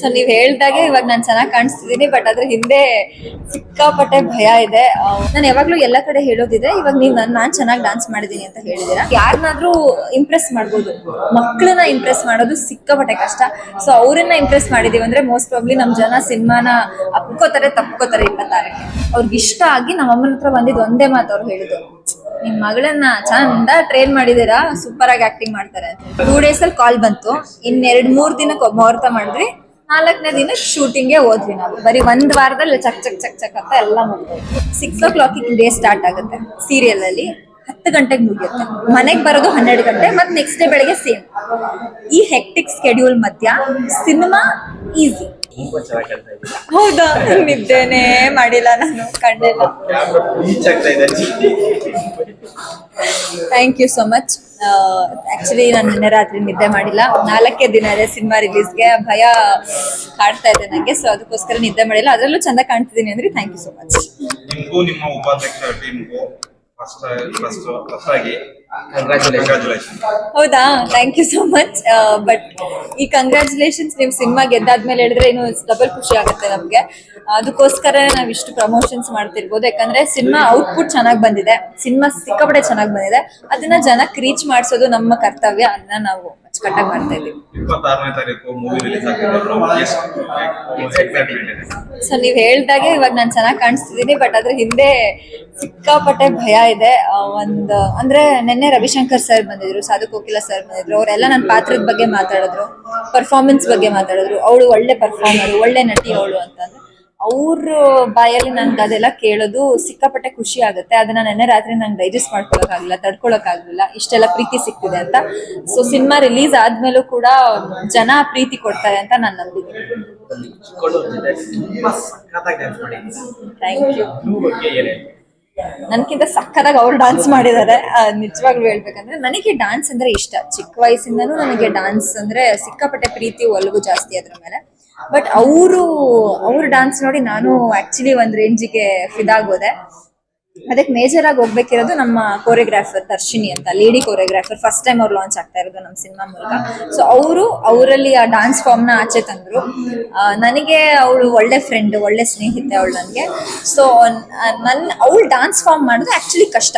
So ನೀವ್ ಹೇಳ್ದಾಗೆ ಇವಾಗ ನಾನು ಚೆನ್ನಾಗಿ ಕಾಣಿಸ್ತಿದ್ದೀನಿ ಬಟ್ ಅದ್ರ ಹಿಂದೆ ಸಿಕ್ಕಾಪಟ್ಟೆ ಭಯ ಇದೆ. ನಾನು ಯಾವಾಗ್ಲೂ ಎಲ್ಲ ಕಡೆ ಹೇಳೋದಿದೆ, ಇವಾಗ ನೀವು ನಾನು, ನಾನ್ ಚೆನ್ನಾಗಿ ಡಾನ್ಸ್ ಮಾಡಿದೀನಿ ಅಂತ ಹೇಳಿದೀರಾ? ಯಾರನ್ನಾದ್ರೂ ಇಂಪ್ರೆಸ್ ಮಾಡ್ಬೋದು. ಮಕ್ಕಳನ್ನ ಇಂಪ್ರೆಸ್ ಮಾಡೋದು ಸಿಕ್ಕಾಪಟ್ಟೆ ಕಷ್ಟ. ಸೊ ಅವ್ರನ್ನ ಇಂಪ್ರೆಸ್ ಮಾಡಿದೀವಿ ಅಂದ್ರೆ ಮೋಸ್ಟ್ ಪ್ರಾಬ್ಲಿ ನಮ್ ಜನ ಸಿನಿಮಾನ ಅಪ್ಕೋತಾರೆ, ತಪ್ಕೋತಾರೆ ಇಪ್ಪತ್ತಾರಕ್ಕೆ. ಅವ್ರಿಗೆ ಇಷ್ಟ ಆಗಿ ನಮ್ಮ ಅಮ್ಮನ ಹತ್ರ ಬಂದಿದ್ದು ಒಂದೇ ಮಾತು ಅವ್ರು ಹೇಳಿದ್ರು ನಿಮ್ ಮಗಳನ್ನ ಚಂದ ಟ್ರೈನ್ ಮಾಡಿದೀರಾ ಸೂಪರ್ ಆಗಿ ಆಕ್ಟಿಂಗ್ ಮಾಡ್ತಾರೆ. ಟೂ ಡೇಸ್ ಅಲ್ಲಿ ಕಾಲ್ ಬಂತು. ಇನ್ನೆರಡ್ ಮೂರ್ ದಿನಕ್ಕೆ ಮುಹೂರ್ತ ಮಾಡಿದ್ರಿ ನಾಲ್ಕನೇ ದಿನ ಶೂಟಿಂಗ್ಗೆ ಹೋದ್ವಿ ನಾವು. ಬರೀ ಒಂದ್ ವಾರದಲ್ಲಿ ಚಕ್ ಚಕ್ ಚಕ್ ಚಕ್ ಅಂತ ಎಲ್ಲ ಮುಗಿದ್ವಿ six o'clock day start ಆಗುತ್ತೆ ಸೀರಿಯಲ್ ಅಲ್ಲಿ. ಹತ್ತು ಗಂಟೆಗೆ ಮುಗಿಯುತ್ತೆ. ಮನೆಗೆ ಬರೋದು ಹನ್ನೆರಡು ಗಂಟೆ ಮತ್ತೆ ನೆಕ್ಸ್ಟ್ ಡೇ ಬೆಳಗ್ಗೆ ಸೇಮ್ ಈ ಹೆಕ್ಟಿಕ್ ಸ್ಕೆಡ್ಯೂಲ್ ಮಧ್ಯ ಸಿನಿಮಾ ಈಸಿ ಹೌದಾ? ನಿದ್ದೇನೆ ಮಾಡಿಲ್ಲ ನಾನು. ಕಂಡಿಲ್ಲ. Thank you so much actually ನಾನು ನಿನ್ನೆ ರಾತ್ರಿ ನಿದ್ದೆ ಮಾಡಿಲ್ಲ. ನಾಲ್ಕೇ ದಿನ ಇದೆ ಸಿನಿಮಾ ರಿಲೀಸ್ಗೆ ಭಯ ಕಾಡ್ತಾ ಇದೆ ನನಗೆ ಸೊ ಅದಕ್ಕೋಸ್ಕರ ನಿದ್ದೆ ಮಾಡಿಲ್ಲ. ಅದರಲ್ಲೂ ಚಂದ ಕಾಣ್ತಿದ್ದೀನಿ ಅಂದ್ರೆ ಥ್ಯಾಂಕ್ ಯು ಸೊ ಮಚ್ ನಿಮ್ಮ ಉಪಾಧ್ಯಕ್ಷ ಟೀಮ್ಗೂ ಫಸ್ಟ್ ಫಸ್ಟ್ ಫಸ್ಟ್ ಆಗಿ ಹೌದಾ? Thank you so much but ಈ ಕಂಗ್ರ್ಯಾಚುಲೇಷನ್ಸ್ ನೀವು ಸಿನಿಮಾ ಗೆದ್ದಾದ್ಮೇಲೆ ಹೇಳಿದ್ರೆ ಇನ್ನು ಡಬಲ್ ಖುಷಿ ಆಗುತ್ತೆ ನಮ್ಗೆ. ಅದಕ್ಕೋಸ್ಕರ ನಾವ್ ಇಷ್ಟು ಪ್ರಮೋಷನ್ಸ್ ಮಾಡ್ತಿರ್ಬೋದು. ಯಾಕಂದ್ರೆ ಸಿನಿಮಾ ಔಟ್ಪುಟ್ ಚೆನ್ನಾಗಿ ಬಂದಿದೆ. ಸಿನಿಮಾ ಸಿಕ್ಕಾಪಟ್ಟೆ ಚೆನ್ನಾಗಿ ಬಂದಿದೆ. ಅದನ್ನ ಜನಕ್ಕೆ ರೀಚ್ ಮಾಡಿಸೋದು ನಮ್ಮ ಕರ್ತವ್ಯ ಅದನ್ನ ನಾವು ಅಚ್ಚುಕಟ್ಟಾಗಿ ಮಾಡ್ತಾ ಇದೀವಿ ಸೊ ನೀವ್ ಹೇಳ್ದಾಗೆ ಇವಾಗ ನಾನು ಚೆನ್ನಾಗಿ ಕಾಣಿಸ್ತಿದ್ದೀನಿ ಬಟ್ ಅದ್ರ ಹಿಂದೆ ಸಿಕ್ಕಾಪಟ್ಟೆ ಭಯ ಇದೆ. ಆ, ಒಂದ್ ಅಂದ್ರೆ ನಿನ್ನೆ ರವಿಶಂಕರ್ ಸರ್ ಬಂದಿದ್ರು ಸಾಧು ಕೋಕಿಲ ಸರ್ ಬಂದಿದ್ರು ಅವರೆಲ್ಲ ನನ್ನ ಪಾತ್ರದ ಬಗ್ಗೆ ಮಾತಾಡಿದ್ರು ಪರ್ಫಾರ್ಮೆನ್ಸ್ ಬಗ್ಗೆ ಮಾತಾಡಿದ್ರು. ಅವಳು ಒಳ್ಳೆ ಪರ್ಫಾರ್ಮರ್ ಒಳ್ಳೆ ನಟಿ ಅವಳು ಅಂತಂದ್ರೆ ಅವ್ರ ಬಾಯಲ್ಲಿ ನನ್ಗೆ ಅದೆಲ್ಲ ಕೇಳೋದು ಸಿಕ್ಕಾಪಟ್ಟೆ ಖುಷಿ ಆಗುತ್ತೆ. ಅದನ್ನ ನೆನ್ನೆ ರಾತ್ರಿ ನಂಗೆ ಡೈಜೆಸ್ಟ್ ಮಾಡ್ಕೊಳಕ್ಕಾಗಲಿಲ್ಲ ತಡ್ಕೊಳಕ್ಕಾಗ್ಲಿಲ್ಲ. ಇಷ್ಟೆಲ್ಲ ಪ್ರೀತಿ ಸಿಕ್ತಿದೆ ಅಂತ. ಸೊ ಸಿನಿಮಾ ರಿಲೀಸ್ ಆದ್ಮೇಲೂ ಕೂಡ ಜನ ಪ್ರೀತಿ ಕೊಡ್ತಾರೆ ಅಂತ ನಾನು ಮಾಡಿದ್ದೀನಿ ಥ್ಯಾಂಕ್ ಯು ನನ್ಕಿಂತ ಸಕ್ಕದಾಗ ಅವ್ರು ಡಾನ್ಸ್ ಮಾಡಿದ್ದಾರೆ ನಿಜವಾಗ್ಲೂ ಹೇಳ್ಬೇಕಂದ್ರೆ ನನಗೆ ಡಾನ್ಸ್ ಅಂದ್ರೆ ಇಷ್ಟ. ಚಿಕ್ಕ ವಯಸ್ಸಿಂದನೂ ನನಗೆ ಡಾನ್ಸ್ ಅಂದ್ರೆ ಸಿಕ್ಕಾಪಟ್ಟೆ ಪ್ರೀತಿ, ಒಲವು ಜಾಸ್ತಿ ಅದ್ರ ಮೇಲೆ. ಬಟ್ ಅವರು, ಅವ್ರ ಡಾನ್ಸ್ ನೋಡಿ ನಾನು ಆಕ್ಚುಲಿ ಒಂದ್ ರೇಂಜಿಗೆ ಫಿದಾಗೋದೆ ಅದಕ್ಕೆ ಮೇಜರ್ ಆಗಿ ಹೋಗ್ಬೇಕಿರೋದು ನಮ್ಮ ಕೋರಿಯೋಗ್ರಾಫರ್ ದರ್ಶಿನಿ ಅಂತ ಲೇಡಿ ಕೋರಿಯೋಗ್ರಾಫರ್ ಫಸ್ಟ್ ಟೈಮ್ ಅವ್ರು ಲಾಂಚ್ ಆಗ್ತಾ ಇರೋದು ನಮ್ಮ ಸಿನಿಮಾ ಮೂಲಕ. ಸೊ ಅವರು ಅವರಲ್ಲಿ ಆ ಡಾನ್ಸ್ ಫಾರ್ಮ್ನ ಆಚೆ ತಂದ್ರು. ನನಗೆ ಅವಳು ಒಳ್ಳೆ ಫ್ರೆಂಡ್ ಒಳ್ಳೆ ಸ್ನೇಹಿತೆ ಅವಳು ನನಗೆ. ಸೊ ನನ್ನ ಅವಳು ಡಾನ್ಸ್ ಫಾರ್ಮ್ ಮಾಡೋದು ಆಕ್ಚುಲಿ ಕಷ್ಟ.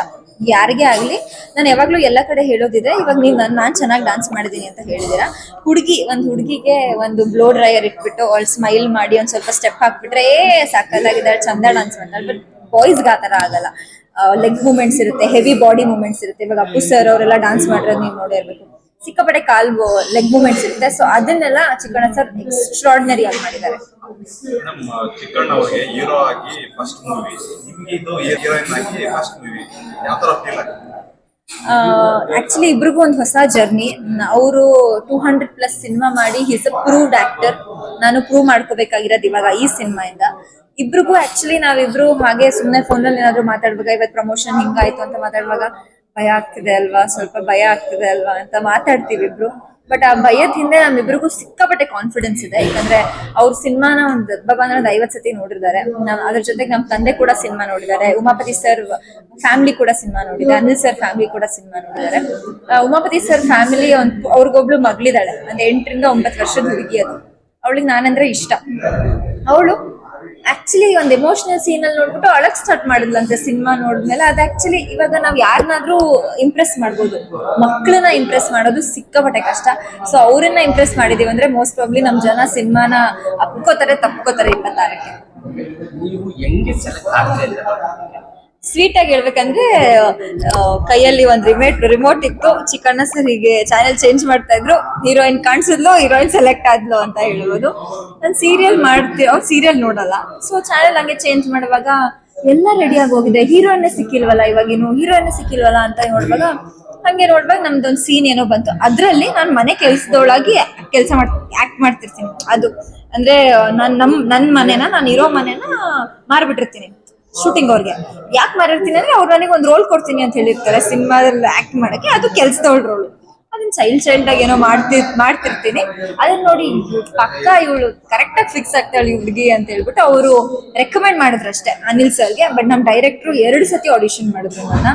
ಯಾರಿಗೇ ಆಗಲಿ, ನಾನು ಯಾವಾಗಲೂ ಎಲ್ಲ ಕಡೆ ಹೇಳೋದಿದೆ, ಇವಾಗ ನೀವು ನಾನು ನಾನು ಚೆನ್ನಾಗಿ ಡಾನ್ಸ್ ಮಾಡಿದ್ದೀನಿ ಅಂತ ಹೇಳಿದ್ದೀರಾ ಹುಡುಗಿ, ಒಂದು ಹುಡುಗಿಗೆ ಒಂದು ಬ್ಲೋ ಡ್ರೈಯರ್ ಇಟ್ಬಿಟ್ಟು ಅವಳು ಸ್ಮೈಲ್ ಮಾಡಿ ಒಂದು ಸ್ವಲ್ಪ ಸ್ಟೆಪ್ ಹಾಕ್ಬಿಟ್ರೆ, ಏ ಸಾಕಾಗಿದ್ದಾಳೆ ಚಂದ ಡಾನ್ಸ್ ಮಾಡ್ತಾಳೆ. ಬಟ್ ಬಾಯ್ಸ್ಗೆ ಆ ಥರ ಆಗಲ್ಲ. ಲೆಗ್ ಮೂಮೆಂಟ್ಸ್ ಇರುತ್ತೆ ಹೆವಿ ಬಾಡಿ ಮೂಮೆಂಟ್ಸ್ ಇರುತ್ತೆ. ಇವಾಗ ಅಪ್ಪು ಸರ್ ಅವರೆಲ್ಲ ಡಾನ್ಸ್ ಮಾಡಿರೋದು ನೀವು ನೋಡಿರ್ಬೇಕು ಸಿಕ್ಕಾಪಟ್ಟೆ ಕಾಲ್ ಲೆಗ್ ಮೂಮೆಂಟ್ಸ್ ಇರುತ್ತೆ. ಸೊ ಅದನ್ನೆಲ್ಲ ಚಿಕ್ಕಣ್ಣ ಸರ್ ಎಕ್ಸ್ಟ್ರಾರ್ಡಿನರಿ ಆಗಿ ಮಾಡಿದ್ದಾರೆ. ನಮ್ಮ ಚಿಕ್ಕಣ್ಣ ಅವರಿಗೆ ಹೀರೋ ಆಗಿ ಫಸ್ಟ್ ಮೂವಿ ನಿಮ್ಗೆ ಇದು ಹೀರೋಯಿನ್ ಆಗಿ ಫಸ್ಟ್ ಮೂವಿ ಯಾವ ತರ ಫೀಲ್ ಆಗುತ್ತೆ? ಆಕ್ಚುಲಿ ಇಬ್ರಿಗೂ ಒಂದು ಹೊಸ ಜರ್ನಿ ಅವರು ಟೂ ಹಂಡ್ರೆಡ್ ಪ್ಲಸ್ ಸಿನಿಮಾ ಮಾಡಿ ಹಿಸ್ ಅ ಪ್ರೂವ್ಡ್ ಆಕ್ಟರ್ ನಾನು ಪ್ರೂವ್ ಮಾಡ್ಕೋಬೇಕಾಗಿರೋದು ಇವಾಗ ಈ ಸಿನಿಮಾಯಿಂದ ಇಬ್ರಿಗೂ ಆಕ್ಚುಲಿ ನಾವಿಬ್ರು ಹಾಗೆ ಸುಮ್ಮನೆ ಫೋನಲ್ಲಿ ಏನಾದ್ರು ಮಾತಾಡ್ಬೇಕು ಇವತ್ತು ಪ್ರಮೋಷನ್ ಹಿಂಗಾಯ್ತು ಅಂತ ಮಾತಾಡುವಾಗ ಭಯ ಆಗ್ತಿದೆ ಅಲ್ವಾ? ಸ್ವಲ್ಪ ಭಯ ಆಗ್ತಿದೆ ಅಲ್ವಾ ಅಂತ ಮಾತಾಡ್ತೀವಿ ಇಬ್ರು. ಬಟ್ ಆ ಭಯದ ಹಿಂದೆ ನಮ್ಮಿಬ್ರಿಗೂ ಸಿಕ್ಕಾಪಟ್ಟೆ ಕಾನ್ಫಿಡೆನ್ಸ್ ಇದೆ. ಯಾಕಂದ್ರೆ ಅವ್ರ ಸಿನಿಮಾನ ಒಂದು ಬಾಬಾ ಒಂದು ಐವತ್ ಸತಿ ನೋಡಿದ್ದಾರೆ ಅದ್ರ ಜೊತೆಗೆ ನಮ್ ತಂದೆ ಕೂಡ ಸಿನಿಮಾ ನೋಡಿದ್ದಾರೆ. ಉಮಾಪತಿ ಸರ್ ಫ್ಯಾಮಿಲಿ ಕೂಡ ಸಿನಿಮಾ ನೋಡಿದೆ. ಅನಿಲ್ ಸರ್ ಫ್ಯಾಮಿಲಿ ಕೂಡ ಸಿನಿಮಾ ನೋಡಿದ್ದಾರೆ. ಉಮಾಪತಿ ಸರ್ ಫ್ಯಾಮಿಲಿ ಒಂದು ಅವ್ರಿಗೊಬ್ಳು ಮಗಳಿದ್ದಾಳೆ. ಅಂದ್ರೆ ಎಂಟರಿಂದ ಒಂಬತ್ತು ವರ್ಷದ ಹುಡುಗಿ ಅದು. ಅವಳಿಗೆ ನಾನಂದ್ರೆ ಇಷ್ಟ. ಅವಳು ಆಕ್ಚುಲಿ ಒಂದು ಎಮೋಷನಲ್ ಸೀನ್ ಅಲ್ಲಿ ನೋಡ್ಬಿಟ್ಟು ಅಳಕ್ ಸ್ಟಾರ್ಟ್ ಮಾಡಿದ್ಲಂತೆ ಸಿನಿಮಾ ನೋಡಿದ್ಮೇಲೆ. ಅದು ಆಕ್ಚುಲಿ ಇವಾಗ ನಾವ್ ಯಾರನ್ನಾದ್ರೂ ಇಂಪ್ರೆಸ್ ಮಾಡ್ಬೋದು. ಮಕ್ಕಳನ್ನ ಇಂಪ್ರೆಸ್ ಮಾಡೋದು ಸಿಕ್ಕಾಪಟ್ಟೆ ಕಷ್ಟ. ಸೊ ಅವ್ರನ್ನ ಇಂಪ್ರೆಸ್ ಮಾಡಿದೀವಿ ಅಂದ್ರೆ ಮೋಸ್ಟ್ ಪ್ರಾಬ್ಲಿ ನಮ್ ಜನ ಸಿನಿಮಾನ ಅಪ್ಕೋತಾರೆ, ತಪ್ಕೋತಾರೆ ಇಪ್ಪತ್ತಾರಕ್ಕೆ. ನೀವು ಹೆಂಗೆ ಸ್ವೀಟ್ ಆಗಿ ಹೇಳ್ಬೇಕಂದ್ರೆ ಕೈಯಲ್ಲಿ ಒಂದ್ ರಿಮೋಟ್ ರಿಮೋಟ್ ಇತ್ತು. ಚಿಕ್ಕಣ್ಣ ಸರ್ ಹೀಗೆ ಚಾನೆಲ್ ಚೇಂಜ್ ಮಾಡ್ತಾ ಇದ್ರು. ಹೀರೋಯಿನ್ ಕಾಣಿಸಿದ್ಲು ಹೀರೋಯಿನ್ ಸೆಲೆಕ್ಟ್ ಆದ್ಲು ಅಂತ ಹೇಳ್ಬೋದು. ನಾನು ಸೀರಿಯಲ್ ಮಾಡ್ತೀವಿ ಅವ್ರು ಸೀರಿಯಲ್ ನೋಡಲ್ಲ. ಸೊ ಚಾನೆಲ್ ಹಂಗೆ ಚೇಂಜ್ ಮಾಡುವಾಗ ಎಲ್ಲ ರೆಡಿ ಆಗಿ ಹೋಗಿದೆ. ಹೀರೋಯಿನ್ ಸಿಕ್ಕಿಲ್ವಲ್ಲ ಇವಾಗಿನ್ನು ಹೀರೋಯಿನ್ ಸಿಕ್ಕಿಲ್ವಲ್ಲ ಅಂತ ನೋಡುವಾಗ ಹಂಗೆ ನೋಡುವಾಗ ನಮ್ದೊಂದು ಸೀನ್ ಏನೋ ಬಂತು. ಅದ್ರಲ್ಲಿ ನಾನು ಮನೆ ಕೆಲ್ಸದೊಳಗಿ ಕೆಲಸ ಮಾಡ್ ಆಕ್ಟ್ ಮಾಡ್ತಿರ್ತೀನಿ. ಅದು. ಅಂದ್ರೆ ನಾನು ನಮ್, ನನ್ ಮನೆನ, ನಾನು ಇರೋ ಮನೆನ ಮಾರ್ಬಿಟ್ಟಿರ್ತೀನಿ. ಶೂಟಿಂಗ್ ಅವ್ರಿಗೆ. ಯಾಕೆ ಮಾಡಿರ್ತೀನಿ ಅಂದ್ರೆ ಅವ್ರು ನನಗೆ ಒಂದು ರೋಲ್ ಕೊಡ್ತೀನಿ ಅಂತ ಹೇಳಿರ್ತಾರೆ. ಸಿನಿಮಾದಲ್ಲಿ ಆಕ್ಟ್ ಮಾಡಕ್ಕೆ ಅದು ಕೆಲ್ಸದವಳ ರೋಲ್ ಅದನ್ನ ಚೈಲ್ಡ್ ಚೈಲ್ಡ್ ಆಗಿ ಏನೋ ಮಾಡ್ತಿ, ಮಾಡ್ತಿರ್ತೀನಿ. ಅದನ್ನ ನೋಡಿ ಪಕ್ಕ ಇವಳು ಕರೆಕ್ಟ್ ಆಗಿ ಫಿಕ್ಸ್ ಆಗ್ತಾಳೆ ಹುಡುಗಿ ಅಂತ ಹೇಳ್ಬಿಟ್ಟು ಅವರು ರೆಕಮೆಂಡ್ ಮಾಡಿದ್ರು ಅಷ್ಟೇ ಅನಿಲ್ ಸರ್ಗೆ ಬಟ್ ನಮ್ಮ ಡೈರೆಕ್ಟ್ರು ಎರಡು ಸತಿ ಆಡಿಷನ್ ಮಾಡಿದ್ರು ನನ್ನ.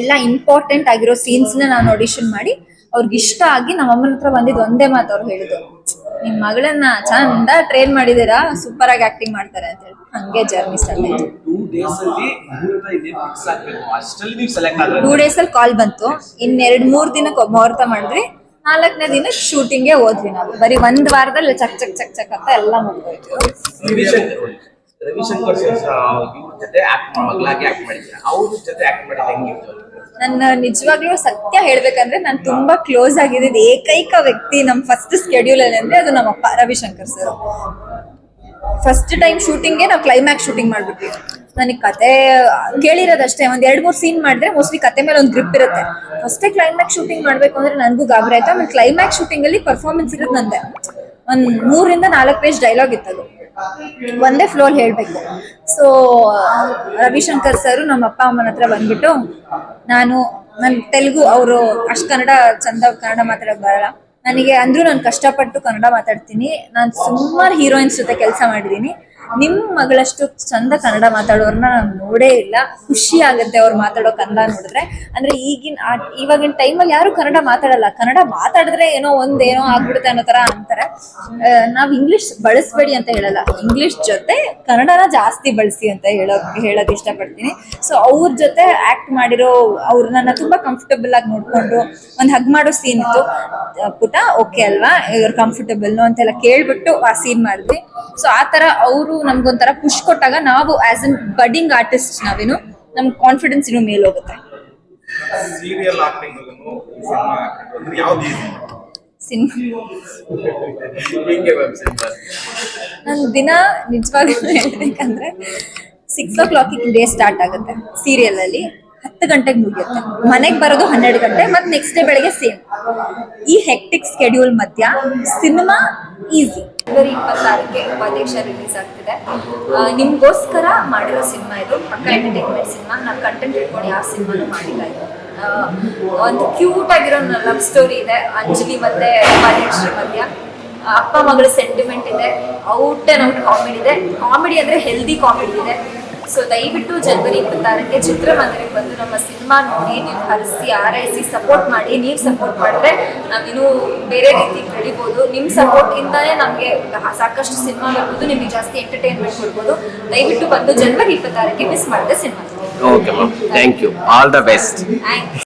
ಎಲ್ಲ ಇಂಪಾರ್ಟೆಂಟ್ ಆಗಿರೋ ಸೀನ್ಸ್ನ ನಾನು ಆಡಿಷನ್ ಮಾಡಿ ಅವ್ರಿಗೆ ಇಷ್ಟ ಆಗಿ ನಮ್ಮ ಅಮ್ಮನ ಹತ್ರ ಬಂದಿದ್ದು ಒಂದೇ ಮಾತು ಅವ್ರು ಹೇಳಿದ್ದು ನಿಮ್ ಮಗಳನ್ನ ಚಂದ ಟ್ರೈನ್ ಮಾಡಿದೀರಾ ಸೂಪರ್ ಆಗಿ ಆಕ್ಟಿಂಗ್ ಮಾಡ್ತಾರೆ ಅಂತ ಹೇಳಿ ಹಂಗೆ ಜರ್ನಿ ಸ್ಟಾರ್ಟ್ ಆಯ್ತು. ಟೂ ಡೇಸ್ ಅಲ್ಲಿ ಮುಹೂರ್ತ ಇನ್ನೇನು ಫಿಕ್ಸ್ ಆಗ್ಬೇಕು? ಅಷ್ಟರಲ್ಲಿ ನೀವು ಸೆಲೆಕ್ಟ್ ಆದ್ರೆ ಟೂ ಡೇಸ್ ಅಲ್ಲಿ ಕಾಲ್ ಬಂತು. ಇನ್ ಎರಡ್ ಮೂರ್ ದಿನಕ್ಕೆ ಮುಹೂರ್ತ ಮಾಡಿದ್ರಿ ನಾಲ್ಕನೇ ದಿನ ಶೂಟಿಂಗ್ಗೆ ಹೋದ್ವಿ ನಾವು. ಬರೀ ಒಂದ್ ವಾರದಲ್ಲಿ ಚಕ್ ಚಕ್ ಚಕ್ ಚಕ್ ಅಂತ ಎಲ್ಲ ಮುಗ್ದೋಯ್ತು. ರವಿಶಂಕರ್ ಇವ್ರ ಜೊತೆ ಆಕ್ಟ್ ಮಗಳಾಗಿ ಆಕ್ಟ್ ಮಾಡಿದ್ರೆ ಅವ್ರ ಜೊತೆ ಆಕ್ಟ್ ಮಾಡಿದ್ರೆ ಹೆಂಗಿತ್ತು ನನ್ನ ನಿಜವಾಗ್ಲೂ ಸತ್ಯ ಹೇಳ್ಬೇಕಂದ್ರೆ ನಾನು ತುಂಬಾ ಕ್ಲೋಸ್ ಆಗಿದ್ದ ಏಕೈಕ ವ್ಯಕ್ತಿ ನಮ್ ಫಸ್ಟ್ ಸ್ಕೆಡ್ಯೂಲ್ ಅಲ್ಲಿ ಅಂದ್ರೆ ಅದು ನಮ್ಮ ಅಪ್ಪ ರವಿಶಂಕರ್ ಸರ್ ಫಸ್ಟ್ ಟೈಮ್ ಶೂಟಿಂಗ್ಗೆ ನಾವು ಕ್ಲೈಮ್ಯಾಕ್ಸ್ ಶೂಟಿಂಗ್ ಮಾಡ್ಬಿಟ್ವಿ. ನನಗೆ ಕತೆ, ಕೇಳಿರೋದಷ್ಟೇ. ಒಂದ್ ಎರಡ್ ಮೂರ್ ಸೀನ್ ಮಾಡಿದ್ರೆ ಮೋಸ್ಟ್ಲಿ ಕತೆ ಮೇಲೆ ಒಂದು ಗ್ರಿಪ್ ಇರುತ್ತೆ. ಫಸ್ಟೇ ಕ್ಲೈಮ್ಯಾಕ್ಸ್ ಶೂಟಿಂಗ್ ಮಾಡ್ಬೇಕು ಅಂದ್ರೆ ನನಗೂ ಗಾಬರಿ ಆಯ್ತು. ಆಮೇಲೆ ಕ್ಲೈಮ್ಯಾಕ್ಸ್ ಶೂಟಿಂಗ್ ಅಲ್ಲಿ ಪರ್ಫಾರ್ಮೆನ್ಸ್ ಇರೋದು ನಂದೆ. ಒಂದ್ ಮೂರಿಂದ ನಾಲ್ಕು ಪೇಜ್ ಡೈಲಾಗ್ ಇತ್ತದು. ಒಂದೇ ಫ್ಲೋರ್ ಹೇಳ್ಬೇಕು. ಸೊ ರವಿಶಂಕರ್ ಸರ್ ನಮ್ಮ ಅಪ್ಪ, ಅಮ್ಮನ ಹತ್ರ ಬಂದ್ಬಿಟ್ಟು ನಾನು, ನನ್ ತೆಲುಗು, ಅವರು ಅಷ್ಟು ಕನ್ನಡ, ಚಂದ ಕನ್ನಡ ಮಾತಾಡಕ್ ಬರಲ್ಲ. ನನಗೆ ಅಂದ್ರೂ ನಾನು ಕಷ್ಟಪಟ್ಟು ಕನ್ನಡ ಮಾತಾಡ್ತೀನಿ. ನಾನು ಸುಮಾರು ಹೀರೋಯಿನ್ಸ್ ಜೊತೆ ಕೆಲಸ ಮಾಡಿದೀನಿ. ನಿಮ್ ಮಗಳಷ್ಟು ಚಂದ ಕನ್ನಡ ಮಾತಾಡೋರ್ನ ನಾನು ನೋಡೇ ಇಲ್ಲ. ಖುಷಿ ಆಗುತ್ತೆ ಅವ್ರು ಮಾತಾಡೋ ಕನ್ನಡ ನೋಡಿದ್ರೆ. ಅಂದ್ರೆ ಈಗಿನ ಇವಾಗಿನ ಟೈಮಲ್ಲಿ ಯಾರು ಕನ್ನಡ ಮಾತಾಡಲ್ಲ. ಕನ್ನಡ ಮಾತಾಡಿದ್ರೆ ಏನೋ ಒಂದೇನೋ ಆಗ್ಬಿಡುತ್ತೆ ಅನ್ನೋ ತರ ಅಂತಾರೆ. ನಾವ್ ಇಂಗ್ಲಿಷ್ ಬಳಸ್ಬೇಡಿ ಅಂತ ಹೇಳಲ್ಲ. ಇಂಗ್ಲಿಷ್ ಜೊತೆ ಕನ್ನಡನ ಜಾಸ್ತಿ ಬಳಸಿ ಅಂತ ಹೇಳೋ, ಹೇಳೋದ್ ಇಷ್ಟಪಡ್ತೀನಿ. ಸೊ ಅವ್ರ ಜೊತೆ ಆಕ್ಟ್ ಮಾಡಿರೋ ಅವ್ರನ್ನ ತುಂಬಾ ಕಂಫರ್ಟಬಲ್ ಆಗಿ ನೋಡ್ಕೊಂಡು ಒಂದ್ ಹಗ್ ಮಾಡೋ ಸೀನ್ ಇತ್ತು. ಪುಟ ಓಕೆ ಅಲ್ವಾ? ಇವ್ರು ಕಂಫರ್ಟಬಲ್ ಅಂತೆಲ್ಲ ಕೇಳ್ಬಿಟ್ಟು ಆ ಸೀನ್ ಮಾಡಿದ್ವಿ. ಸೊ ಆ ತರ ಅವರು ನಮ್ಗೊಂಥರ ಪುಷ್ ಕೊಟ್ಟಾಗ ನಾವು ಆಸ್ ಅನ್ ಬಡ್ಡಿಂಗ್ ಆರ್ಟಿಸ್ಟ್ ನಾವೇನು ನಮ್ ಕಾನ್ಫಿಡೆನ್ಸ್ ಇನ್ನು ಮೇಲೋಗುತ್ತೆ ಸೀರಿಯಲ್ ಆಕ್ಟಿಂಗ್ ಸಿನಿಮಾ ಆಕ್ಟಿಂಗ್ ಅಂದ್ರೆ ಯಾವ್ದು ಈಸಿ ಸಿನಿಮಾ ಹೆಂಗೆ ಮ್ಯಾಮ್ ಸಿನಿಮಾ ದಿನ ನಿಜವಾಗ್ಲೂ ಹೇಳ್ಬೇಕಂದ್ರೆ ಸಿಕ್ಸ್ ಓ ಕ್ಲಾಕಿಗೆ ಡೇ ಸ್ಟಾರ್ಟ್ ಆಗುತ್ತೆ ಸೀರಿಯಲ್ ಅಲ್ಲಿ. ಹತ್ತು ಗಂಟೆಗೆ ಮುಗಿಯುತ್ತೆ. ಮನೆಗೆ ಬರೋದು ಹನ್ನೆರಡು ಗಂಟೆ ಮತ್ತೆ ನೆಕ್ಸ್ಟ್ ಡೇ ಬೆಳಗ್ಗೆ ಸೇಮ್ ಈ ಹೆಕ್ಟಿಕ್ ಸ್ಕೆಡ್ಯೂಲ್ ಮಧ್ಯ ಸಿನಿಮಾ ಈಸಿ ಫೆಬ್ರವರಿ ಇಪ್ಪತ್ತಾರಕ್ಕೆ ಉಪಾಧ್ಯಕ್ಷ ರಿಲೀಸ್ ಆಗ್ತಿದೆ. ನಿಮಗೋಸ್ಕರ ಮಾಡಿರೋ ಸಿನಿಮಾ ಇದು. ಪಕ್ಕ ಎಂಟರ್ಟೈನ್ಮೆಂಟ್ ಸಿನಿಮಾ. ನಾವು ಕಂಟೆಂಟ್ ಇಟ್ಕೊಂಡು ಯಾವ ಸಿನಿಮಾನು ಮಾಡಿಲ್ಲ ಇದು. ಒಂದು ಕ್ಯೂಟ್ ಆಗಿರೋ ಲವ್ ಸ್ಟೋರಿ ಇದೆ. ಅಂಜಲಿ ಮತ್ತೆ ಉಪಾಧ್ಯಕ್ಷರ ಮಧ್ಯ. ಅಪ್ಪ ಮಗಳ ಸೆಂಟಿಮೆಂಟ್ ಇದೆ. ಔಟ್ ಅಂಡ್ ಔಟ್ ಕಾಮಿಡಿ ಇದೆ. ಕಾಮಿಡಿ ಅಂದ್ರೆ ಹೆಲ್ದಿ ಕಾಮಿಡಿ ಇದೆ. ಸೊ ದಯವಿಟ್ಟು ಜನವರಿ ಇಪ್ಪತ್ತಾರಕ್ಕೆ ಚಿತ್ರಮಂದಿರಕ್ಕೆ ಬಂದು ನಮ್ಮ ಸಿನಿಮಾ ನೋಡಿ ನೀವು ಹರಿಸಿ ಆರೈಸಿ ಸಪೋರ್ಟ್ ಮಾಡಿ ನೀವು ಸಪೋರ್ಟ್ ಮಾಡಿದ್ರೆ ನಾವಿನ್ನೂ ಬೇರೆ ರೀತಿ ಬೆಳಿಬೋದು. ನಿಮ್ಮ ಸಪೋರ್ಟ್ ಇಂದಾನೇ ನಮಗೆ ಸಾಕಷ್ಟು ಸಿನಿಮಾ ಬರ್ಬೋದು ನಿಮಗೆ ಜಾಸ್ತಿ ಎಂಟರ್ಟೈನ್ಮೆಂಟ್ ಕೊಡ್ಬೋದು. ದಯವಿಟ್ಟು ಬಂದು ಜನವರಿ ಇಪ್ಪತ್ತಾರಕ್ಕೆ ಮಿಸ್ ಮಾಡದೆ cinema. Okay ma'am thank you all the best thank